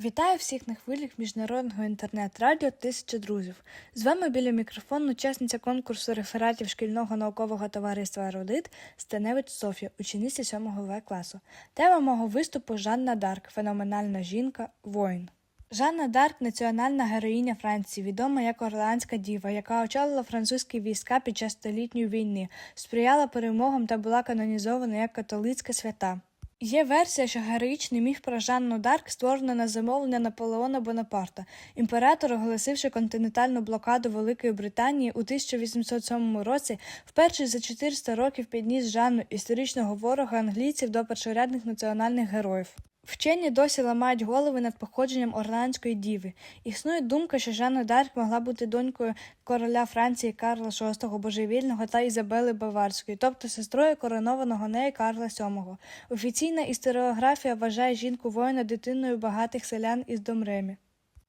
Вітаю всіх на хвилях міжнародного інтернет-радіо Тисяча друзів. З вами біля мікрофону учасниця конкурсу рефератів шкільного наукового товариства Ерудит Стеневич Софія, учениця 7 В класу. Тема мого виступу Жанна Дарк, феноменальна жінка, воїн. Жанна Дарк національна героїня Франції, відома як Орлеанська діва, яка очолила французькі війська під час столітньої війни, сприяла перемогам та була канонізована як католицька свята. Є версія, що героїчний міф про Жанну Дарк створено на замовлення Наполеона Бонапарта. Імператор, оголосивши континентальну блокаду Великої Британії у 1807 році, вперше за 400 років підніс Жанну історичного ворога англійців до першорядних національних героїв. Вчені досі ламають голови над походженням Орлеанської діви. Існує думка, що Жанна Дарк могла бути донькою короля Франції Карла VI Божевільного та Ізабели Баварської, тобто сестрою коронованого неї Карла VII. Офіційна історіографія вважає жінку воїна дитиною багатих селян із Домремі.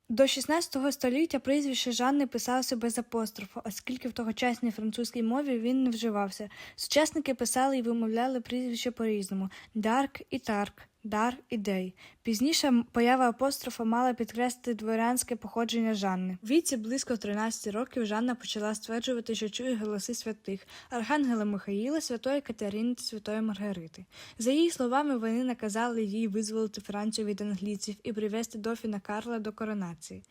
До 16 століття прізвище Жанни писалося без апострофа, оскільки в тогочасній французькій мові він не вживався. Сучасники писали і вимовляли прізвище по-різному Дарк і Тарк, Дар ідей. Пізніше поява апострофа мала підкреслити дворянське походження Жанни. В віці близько 13 років Жанна почала стверджувати, що чує голоси святих Архангела Михаїла, Святої Катерини та Святої Маргарити. За її словами, вони наказали їй визволити Францію від англійців і привезти дофіна Карла до коронації.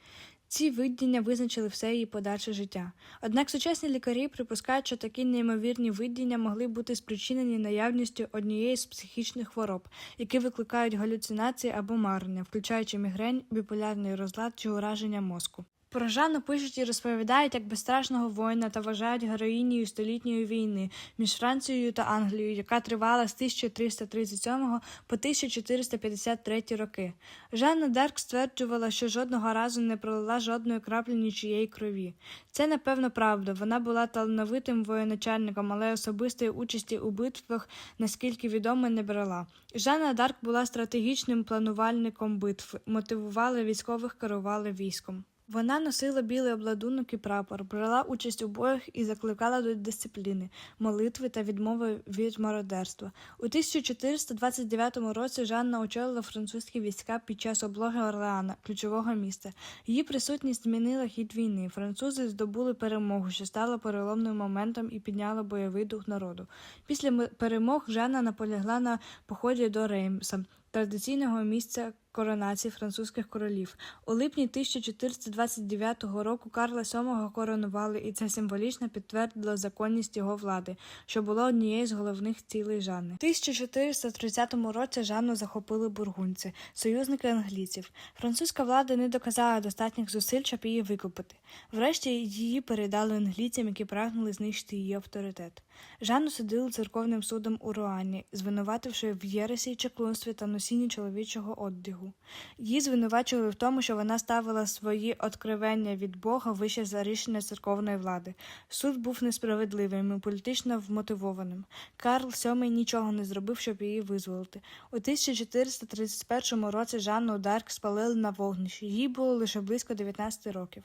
Ці видіння визначили все її подальше життя. Однак сучасні лікарі припускають, що такі неймовірні видіння могли бути спричинені наявністю однієї з психічних хвороб, які викликають галюцинації або марення, включаючи мігрень, біполярний розлад чи ураження мозку. Про Жанну пишуть і розповідають як безстрашного воїна та вважають героїнею столітньої війни між Францією та Англією, яка тривала з 1337 по 1453 роки. Жанна Дарк стверджувала, що жодного разу не пролила жодної краплі нічиєї крові. Це напевно правда. Вона була талановитим воєначальником, але особистої участі у битвах, наскільки відомо, не брала. Жанна Дарк була стратегічним планувальником битв, мотивувала військових, керувала військом. Вона носила білий обладунок і прапор, брала участь у боях і закликала до дисципліни, молитви та відмови від мародерства. У 1429 році Жанна очолила французькі війська під час облоги Орлеана, ключового міста. Її присутність змінила хід війни. Французи здобули перемогу, що стала переломним моментом і підняла бойовий дух народу. Після перемог Жанна наполягла на поході до Реймса, традиційного місця коронації французьких королів. У липні 1429 року Карла VII коронували, і це символічно підтвердило законність його влади, що було однією з головних цілей Жанни. У 1430 році Жанну захопили бургунці, союзники англійців. Французька влада не доказала достатніх зусиль, щоб її викупити. Врешті її передали англійцям, які прагнули знищити її авторитет. Жанну судили церковним судом у Руані, звинувативши в єресі, чеклунстві та носінні чоловічого одягу. Її звинувачували в тому, що вона ставила свої откривання від Бога вище за рішення церковної влади. Суд був несправедливим і політично вмотивованим. Карл VII нічого не зробив, щоб її визволити. У 1431 році Жанну Дарк спалили на вогнищі. Їй було лише близько 19 років.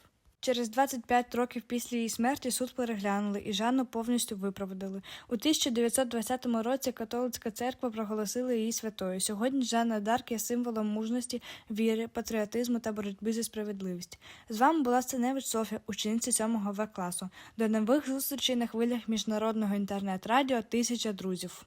Через 25 років після її смерті суд переглянули і Жанну повністю виправдали. У 1920 році католицька церква проголосила її святою. Сьогодні Жанна Дарк є символом мужності, віри, патріотизму та боротьби за справедливість. З вами була Сценевич Софія, учениця 7 В класу. До нових зустрічей на хвилях міжнародного інтернет-радіо Тисяча друзів.